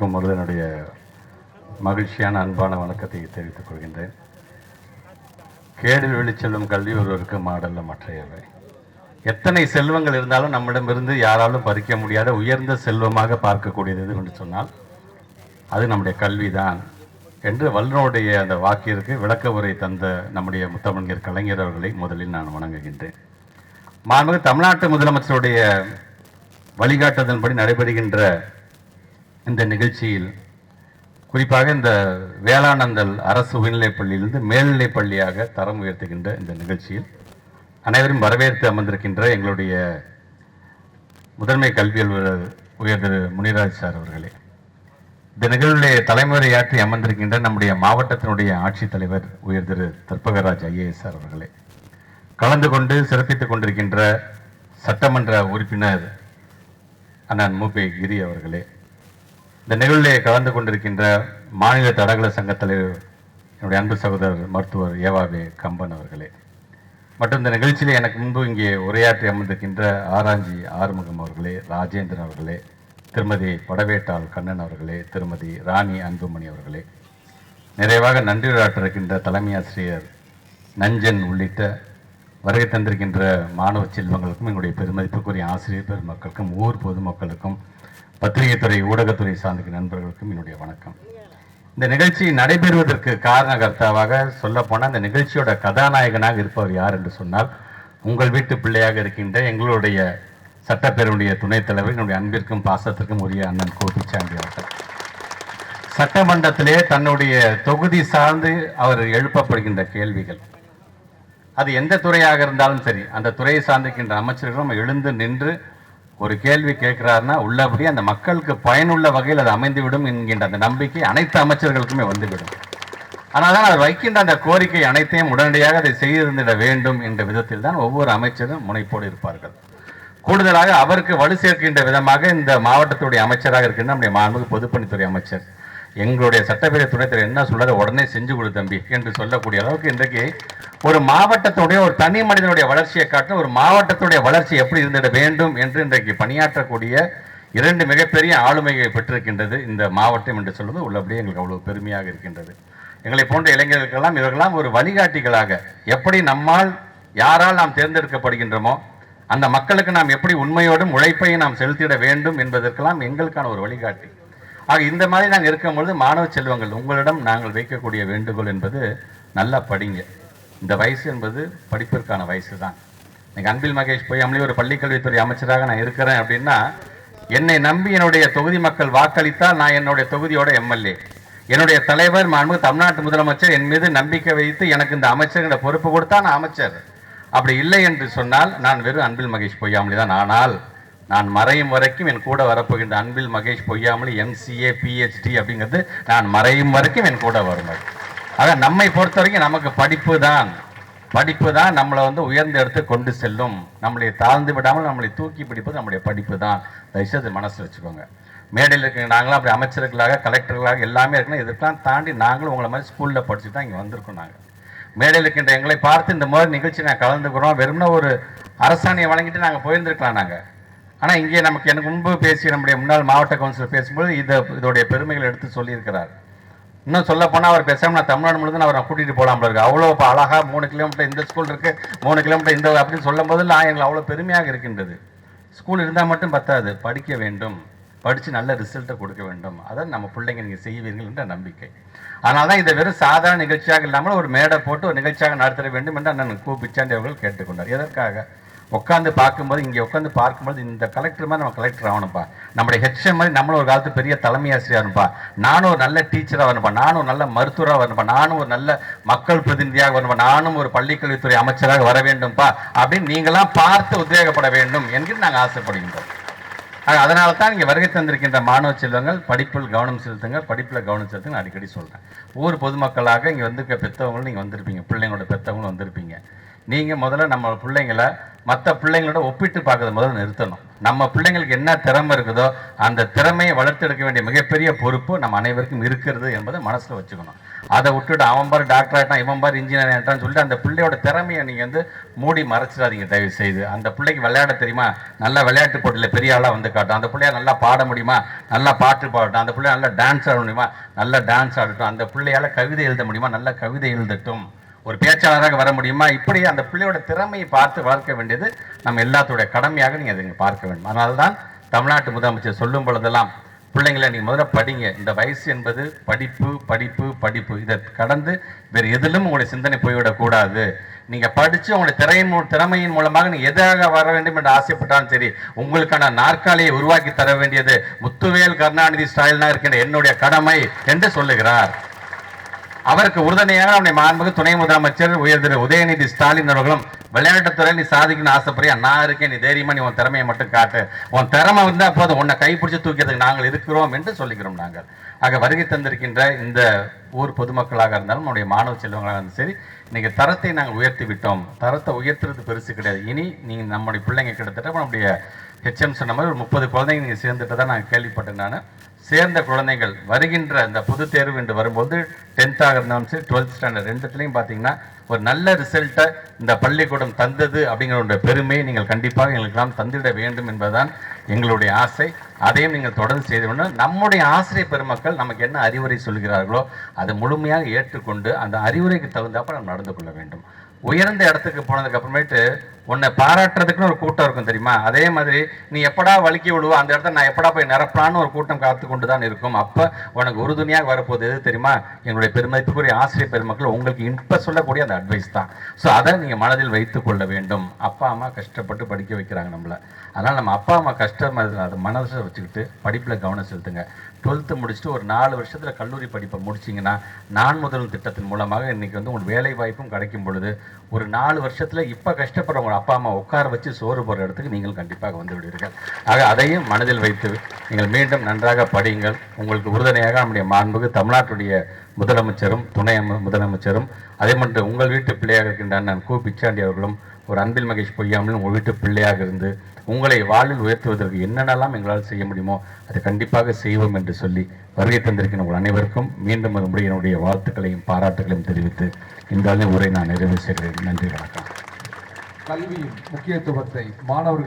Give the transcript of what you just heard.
முதல்ல என்னுடைய மகிழ்ச்சியான அன்பான வணக்கத்தை தெரிவித்துக் கொள்கின்றேன். கேடில் வெளிச்செல்லும் கல்வி ஒருவருக்கு மாடல்ல மற்றையவை. எத்தனை செல்வங்கள் இருந்தாலும் நம்மிடமிருந்து யாராலும் பறிக்க முடியாத உயர்ந்த செல்வமாக பார்க்கக்கூடியது எது என்று சொன்னால் அது நம்முடைய கல்விதான் என்று வல்லுனுடைய அந்த வாக்கிற்கு விளக்க உரை தந்த நம்முடைய முத்தமிழர் கலைஞர் அவர்களை முதலில் நான் வணங்குகின்றேன். மாண்புமிகு தமிழ்நாட்டு முதலமைச்சருடைய வழிகாட்டுதலின்படி நடைபெறுகின்ற இந்த நிகழ்ச்சியில் குறிப்பாக இந்த வேளாணந்தல் அரசு உயர்நிலைப் பள்ளியிலிருந்து மேல்நிலைப் பள்ளியாக தரம் உயர்த்துகின்ற இந்த நிகழ்ச்சியில் அனைவரும் வரவேற்று அமர்ந்திருக்கின்ற எங்களுடைய முதன்மை கல்வி அலுவலர் உயர் திரு முனிராஜ் சார் அவர்களே. இந்த நிகழ்வுடைய தலைமுறையாற்றி அமர்ந்திருக்கின்ற நம்முடைய மாவட்டத்தினுடைய ஆட்சித்தலைவர் உயர் திரு தற்பகராஜ் ஐஏஎஸ் சார் அவர்களே. கலந்து கொண்டு சிறப்பித்துக் கொண்டிருக்கின்ற சட்டமன்ற உறுப்பினர் அண்ணன் மூபே கிரி அவர்களே. இந்த நிகழ்விலே கலந்து கொண்டிருக்கின்ற மாநில தடகள சங்க தலைவர் என்னுடைய அன்பு சகோதரர் மருத்துவர் ஏவாவே கம்பன் அவர்களே. மற்றும் இந்த நிகழ்ச்சியில் எனக்கு முன்பு இங்கே உரையாற்றி அமர்ந்திருக்கின்ற ஆராஞ்சி ஆறுமுகம் அவர்களே ராஜேந்திரன் அவர்களே திருமதி படவேட்டாள் கண்ணன் அவர்களே திருமதி ராணி அன்புமணி அவர்களே. நிறைவாக நன்றியுரையாற்றிருக்கின்ற தலைமை ஆசிரியர் நஞ்சன் உள்ளிட்ட வருகை தந்திருக்கின்ற மாணவ செல்வங்களுக்கும் எங்களுடைய பெருமதிப்புக்குரிய ஆசிரியர் பெருமக்களுக்கும் ஊர் பொதுமக்களுக்கும் பத்திரிகைத்துறை ஊடகத்துறை சார்ந்த நண்பர்களுக்கும் என்னுடைய வணக்கம். இந்த நிகழ்ச்சி நடைபெறுவதற்கு காரணகர்த்தாவாக சொல்லப்போனால் இந்த நிகழ்ச்சியோட கதாநாயகனாக இருப்பவர் யார் என்று சொன்னால் உங்கள் வீட்டு பிள்ளையாக இருக்கின்ற எங்களுடைய சட்டப்பேரவையுடைய துணைத் தலைவர் என்னுடைய அன்பிற்கும் பாசத்திற்கும் உரிய அண்ணன் கோபிச்சாண்டி அவர்கள். சட்டமன்றத்திலே தன்னுடைய தொகுதி சார்ந்து அவர் எழுப்பப்படுகின்ற கேள்விகள். அது எந்த துறையாக இருந்தாலும் சரி அந்த துறையை சார்ந்திருக்கின்ற அமைச்சர்களும் எழுந்து நின்று ஒரு கேள்வி கேட்கிறாருன்னா உள்ளபடி அந்த மக்களுக்கு பயனுள்ள வகையில் அது அமைந்துவிடும் என்கின்ற அந்த நம்பிக்கை அனைத்து அமைச்சர்களுக்குமே வந்துவிடும். ஆனால் தான் அவர் வைக்கின்ற அந்த கோரிக்கை அனைத்தையும் உடனடியாக அதை செய்திருந்திட வேண்டும் என்ற விதத்தில் தான் ஒவ்வொரு அமைச்சரும் முனைப்போடு இருப்பார்கள். கூடுதலாக அவருக்கு வலு சேர்க்கின்ற விதமாக இந்த மாவட்டத்துடைய அமைச்சராக இருக்கின்ற நம்முடைய மாண்புமிகு பொதுப்பணித்துறை அமைச்சர் எங்களுடைய சட்டப்பேரவை துணைத் தலைவர் என்ன சொல்றாரு? உடனே செஞ்சு கொடு தம்பி என்று சொல்லக்கூடிய அளவுக்கு இன்றைக்கு ஒரு மாவட்டத்துடைய ஒரு தனி மனிதனுடைய வளர்ச்சியை காட்டும் ஒரு மாவட்டத்துடைய வளர்ச்சி எப்படி இருந்திட வேண்டும் என்று இன்றைக்கு பணியாற்றக்கூடிய இரண்டு மிகப்பெரிய ஆளுமையை பெற்றிருக்கின்றது இந்த மாவட்டம் என்று சொல்வது உள்ளபடியே எங்களுக்கு அவ்வளவு பெருமையாக இருக்கின்றது. எங்களை போன்ற இளைஞர்களுக்கெல்லாம் இவர்களெல்லாம் ஒரு வழிகாட்டிகளாக எப்படி நம்மால் யாரால் நாம் தேர்ந்தெடுக்கப்படுகின்றோமோ அந்த மக்களுக்கு நாம் எப்படி உண்மையோடும் உழைப்பையும் நாம் செலுத்திட வேண்டும் என்பதற்கெல்லாம் எங்களுக்கான ஒரு வழிகாட்டி. ஆக இந்த மாதிரி நாங்கள் இருக்கும்பொழுது மாணவ செல்வங்கள் உங்களிடம் நாங்கள் வைக்கக்கூடிய வேண்டுகோள் என்பது நல்லா படிங்க. இந்த வயசு என்பது படிப்பிற்கான வயசு தான் நீங்கள் அன்பில் மகேஷ் பொய்யாமலே ஒரு பள்ளிக்கல்வித்துறை அமைச்சராக நான் இருக்கிறேன் அப்படின்னா என்னை நம்பி என்னுடைய தொகுதி மக்கள் வாக்களித்தால் நான் என்னுடைய தொகுதியோட எம்எல்ஏ. என்னுடைய தலைவர் மாண்பு தமிழ்நாட்டு முதலமைச்சர் என் மீது நம்பிக்கை வைத்து எனக்கு இந்த அமைச்சர்கிட்ட பொறுப்பு கொடுத்தா நான் அமைச்சர். அப்படி இல்லை என்று சொன்னால் நான் வெறும் அன்பில் மகேஷ் பொய்யாமலி தான். ஆனால் நான் மறையும் வரைக்கும் என் கூட வரப்போகின்ற அன்பில் மகேஷ் பொய்யாமல் எம்சிஏ பிஹெச்டி அப்படிங்கிறது நான் மறையும் வரைக்கும் என் கூட வரும் ஆக நம்மை பொறுத்த வரைக்கும் நமக்கு படிப்பு தான். படிப்பு தான் நம்மளை வந்து உயர்ந்த இடத்துக்கு கொண்டு செல்லும். நம்மளை தாழ்ந்து விடாமல் நம்மளை தூக்கி பிடிப்பது நம்முடைய படிப்பு தான். தயவுசெய்து மனசில் வச்சுக்கோங்க. மேடையில் இருக்கிற நாங்களும் அப்படி அமைச்சர்களாக கலெக்டர்களாக எல்லாமே இருக்கணும். இதற்கெல்லாம் தாண்டி நாங்களும் உங்களை மாதிரி ஸ்கூலில் படிச்சு தான் இங்கே வந்திருக்கோம் நாங்கள் மேடையில் இருக்கின்ற எங்களை பார்த்து இந்த மாதிரி நிகழ்ச்சி நாங்கள் கலந்துக்கிறோம். வெறும்னா ஒரு அரசாணையை வழங்கிட்டு நாங்கள் போயிருந்துருக்கலாம் நாங்கள் ஆனால் இங்கே நமக்கு எனக்கு முன்பு பேசி நம்முடைய முன்னாள் மாவட்ட கவுன்சிலர் பேசும்போது இதை இதோடைய பெருமைகளை எடுத்து சொல்லியிருக்கிறார். இன்னும் சொல்ல போனால் அவர் பேசாமல் நான் தமிழ்நாடு முழுதும் அவரை கூட்டிகிட்டு போகலாம் இருக்கு. அவ்வளோ இப்போ அழகாக மூணு கிலோமீட்டர் இந்த ஸ்கூல் இருக்குது மூணு கிலோமீட்டர் இந்த அப்படின்னு சொல்லும் போது நான் எங்களுக்கு அவ்வளோ பெருமையாக இருக்கின்றது. ஸ்கூல் இருந்தால் மட்டும் பத்தாது படிக்க வேண்டும். படித்து நல்ல ரிசல்ட்டை கொடுக்க வேண்டும். அதை நம்ம பிள்ளைங்க நீங்கள் செய்வீர்கள் என்ற நம்பிக்கை. அதனால தான் இதை வெறும் சாதாரண நிகழ்ச்சியாக இல்லாமல் ஒரு மேடை போட்டு ஒரு நிகழ்ச்சியாக நடத்த வேண்டும் என்று அண்ணன் கூ. பிச்சாண்டி அவர்கள் கேட்டுக்கொண்டார். எதற்காக? உட்காந்து பார்க்கும்போது இங்கே உட்காந்து பார்க்கும்போது இந்த கலெக்டர் மாதிரி நம்ம கலெக்டர் ஆகணும்ப்பா. நம்முடைய ஹெச்எம் மாதிரி நம்மளும் ஒரு காலத்து பெரிய தலைமை ஆசிரியர்ப்பா நானும் ஒரு நல்ல டீச்சராக வரணும்ப்பா நானும் ஒரு நல்ல மருத்துவராக வரணும்ப்பா நானும் ஒரு நல்ல மக்கள் பிரதிநிதியாக வரணும்ப்பா நானும் ஒரு பள்ளிக்கல்வித்துறை அமைச்சராக வர வேண்டும்ப்பா. அப்படின்னு நீங்களாம் பார்த்து உத்வேகப்பட வேண்டும் என்று நாங்கள் ஆசைப்படுகின்றோம். அதனால தான் இங்கே வருகை தந்திருக்கின்ற மாணவ செல்வங்கள் படிப்பில் கவனம் செலுத்துங்க படிப்பில் கவனம் செலுத்துங்க அடிக்கடி சொல்கிறேன் ஊர் பொதுமக்களாக இங்கே வந்திருக்க பெற்றவங்களும் நீங்கள் வந்திருப்பீங்க. பிள்ளைங்களோட பெற்றவங்களும் வந்திருப்பீங்க. நீங்கள் முதல்ல நம்ம பிள்ளைங்களை மற்ற பிள்ளைங்களோட ஒப்பிட்டு பார்க்கறத முதல்ல நிறுத்தணும். நம்ம பிள்ளைங்களுக்கு என்ன திறமை இருக்குதோ அந்த திறமையை வளர்த்தெடுக்க வேண்டிய மிகப்பெரிய பொறுப்பு நம்ம அனைவருக்கும் இருக்கிறது என்பதை மனசில் வச்சுக்கணும். அதை விட்டுட்டு அவன் பாரு டாக்டர் ஆகிட்டான் இவன் பாரு இன்ஜினியர் ஆகிட்டான்னு சொல்லிட்டு அந்த பிள்ளையோட திறமையை நீங்கள் வந்து மூடி மறைச்சிடாதீங்க தயவு செய்து அந்த பிள்ளைக்கு விளையாட தெரியுமா? நல்லா விளையாட்டு போட்டியில் பெரிய ஆளாக வந்து காட்டும். அந்த பிள்ளைய நல்லா பாட முடியுமா? நல்லா பாட்டு பாடட்டும். அந்த பிள்ளைய நல்லா டான்ஸ் ஆட முடியுமா? நல்லா டான்ஸ் ஆடட்டும். அந்த பிள்ளையால் கவிதை எழுத முடியுமா? நல்லா கவிதை எழுதட்டும். ஒரு பேச்சாளராக வர முடியுமா? இப்படி அந்த பிள்ளையோட திறமையை பார்த்து வளர்க்க வேண்டியது நம்ம எல்லாத்துடைய கடமையாக நீங்கள் அதை பார்க்க வேண்டும். அதனால தான் தமிழ்நாட்டு முதலமைச்சர் சொல்லும் பொழுதெல்லாம் பிள்ளைங்களை நீங்கள் முதல்ல படிங்க. இந்த வயசு என்பது படிப்பு படிப்பு படிப்பு. இதை கடந்து வேறு எதிலும் உங்களுடைய சிந்தனை போய்விடக்கூடாது நீங்கள் படித்து உங்களுடைய திரையின் மூ- திறமையின் மூலமாக நீங்கள் எதாக வர வேண்டும் என்று ஆசைப்பட்டாலும் சரி உங்களுக்கான நாற்காலியை உருவாக்கி தர வேண்டியது முத்துவேல் கருணாநிதி ஸ்டாலினா இருக்கின்ற என்னுடைய கடமை என்று சொல்லுகிறார். அவருக்கு உறுதுணையாக அவனை மாண்புக்கு துணை முதலமைச்சர் உயர் உதயநிதி ஸ்டாலின் அவர்களும் விளையாட்டுத்துறை நீ சாதிக்கணும்னு ஆசைப்படுறியா நான் இருக்கேன் நீ தைரியமா நீ உன் திறமையை மட்டும் காட்டு. உன் திறமை இருந்தா போதும் உன்னை கைப்பிடிச்சு தூக்கிறதுக்கு நாங்கள் இருக்கிறோம் என்று சொல்லிக்கிறோம் நாங்கள். ஆக வருகை தந்திருக்கின்ற இந்த ஊர் பொதுமக்களாக இருந்தாலும் நம்முடைய மாணவ செல்வங்களாக இருந்தாலும் சரி இன்னைக்கு தரத்தை நாங்கள் உயர்த்தி விட்டோம். தரத்தை உயர்த்துறது பெருசு கிடையாது. இனி நீங்கள் நம்முடைய பிள்ளைங்க கிட்டத்தட்ட நம்முடைய ஹெச்எம் சொன்ன மாதிரி ஒரு முப்பது குழந்தைங்க நீங்கள் சேர்ந்துட்டு தான் நான் கேள்விப்பட்டேன் நான். சேர்ந்த குழந்தைகள் வருகின்ற அந்த பொது தேர்வு என்று வரும்போது டென்த்தாக இருந்தாலும் சரி டுவெல்த் ஸ்டாண்டர்ட் ரெண்டுத்துலையும் பார்த்தீங்கன்னா ஒரு நல்ல ரிசல்ட்டை இந்த பள்ளிக்கூடம் தந்தது அப்படிங்கிற பெருமையை நீங்கள் கண்டிப்பாக எங்களுக்கெல்லாம் தந்திட வேண்டும் என்பதுதான் எங்களுடைய ஆசை. அதையும் நீங்கள் தொடர்ந்து செய்து வேண்டும் நம்முடைய ஆசிரியர் பெருமக்கள் நமக்கு என்ன அறிவுரை சொல்கிறார்களோ அதை முழுமையாக ஏற்றுக்கொண்டு அந்த அறிவுரைக்கு தகுந்தாப்ப நம்ம நடந்து கொள்ள வேண்டும். உயர்ந்த இடத்துக்கு போனதுக்கு அப்புறமேட்டு உன்னை பாராட்டுறதுக்குன்னு ஒரு கூட்டம் இருக்கும் தெரியுமா? அதே மாதிரி நீ எப்படா வலிக்கி விடுவோ அந்த இடத்த நான் எப்படா போய் நிரப்பலான்னு ஒரு கூட்டம் காத்து கொண்டு தான் இருக்கும். அப்போ உனக்கு உறுதுணையாக வரப்போகுது எது தெரியுமா? எங்களுடைய பெருமதிப்புக்குரிய ஆசிரியர் பெருமக்கள் உங்களுக்கு இன்ப சொல்லக்கூடிய அந்த அட்வைஸ் தான். ஸோ அதை நீங்கள் மனதில் வைத்து கொள்ள வேண்டும். அப்பா அம்மா கஷ்டப்பட்டு படிக்க வைக்கிறாங்க நம்மளை. அதனால் நம்ம அப்பா அம்மா கஷ்டம் அதை மனசில் வச்சுக்கிட்டு படிப்பில் கவனம் செலுத்துங்க. டுவெல்த்து முடிச்சுட்டு ஒரு நாலு வருஷத்தில் கல்லூரி படிப்பை முடிச்சிங்கன்னா நான் முதல் திட்டத்தின் மூலமாக இன்றைக்கி வந்து உங்களுக்கு வேலை வாய்ப்பும் கிடைக்கும் பொழுது ஒரு நாலு வருஷத்தில் இப்போ கஷ்டப்படுறவங்க அப்பா அம்மா உட்கார வச்சு சோறு போடுற இடத்துக்கு நீங்கள் கண்டிப்பாக வந்து விடுவீர்கள். ஆக அதையும் மனதில் வைத்து நீங்கள் மீண்டும் நன்றாக படியுங்கள். உங்களுக்கு உறுதுணையாக நம்முடைய மாண்புக்கு தமிழ்நாட்டுடைய முதலமைச்சரும் துணை முதலமைச்சரும் அதே மட்டும் உங்கள் வீட்டு பிள்ளையாக இருக்கின்ற அண்ணன் கு. பிச்சாண்டி அவர்களும் ஒரு அன்பில் மகேஷ் பொய்யாமலும் உங்கள் வீட்டு பிள்ளையாக இருந்து உங்களை வாழ்வில் உயர்த்துவதற்கு என்னென்னலாம் எங்களால் செய்ய முடியுமோ அதை கண்டிப்பாக செய்வோம் என்று சொல்லி வருகை தந்திருக்கிற உங்கள் அனைவருக்கும் மீண்டும் அது என்னுடைய வாழ்த்துக்களையும் பாராட்டுகளையும் தெரிவித்து இந்த உரை நான் நிறைவு செய்கிறேன். நன்றி வணக்கம். கல்வியின் முக்கியத்துவத்தை மாணவர்கள்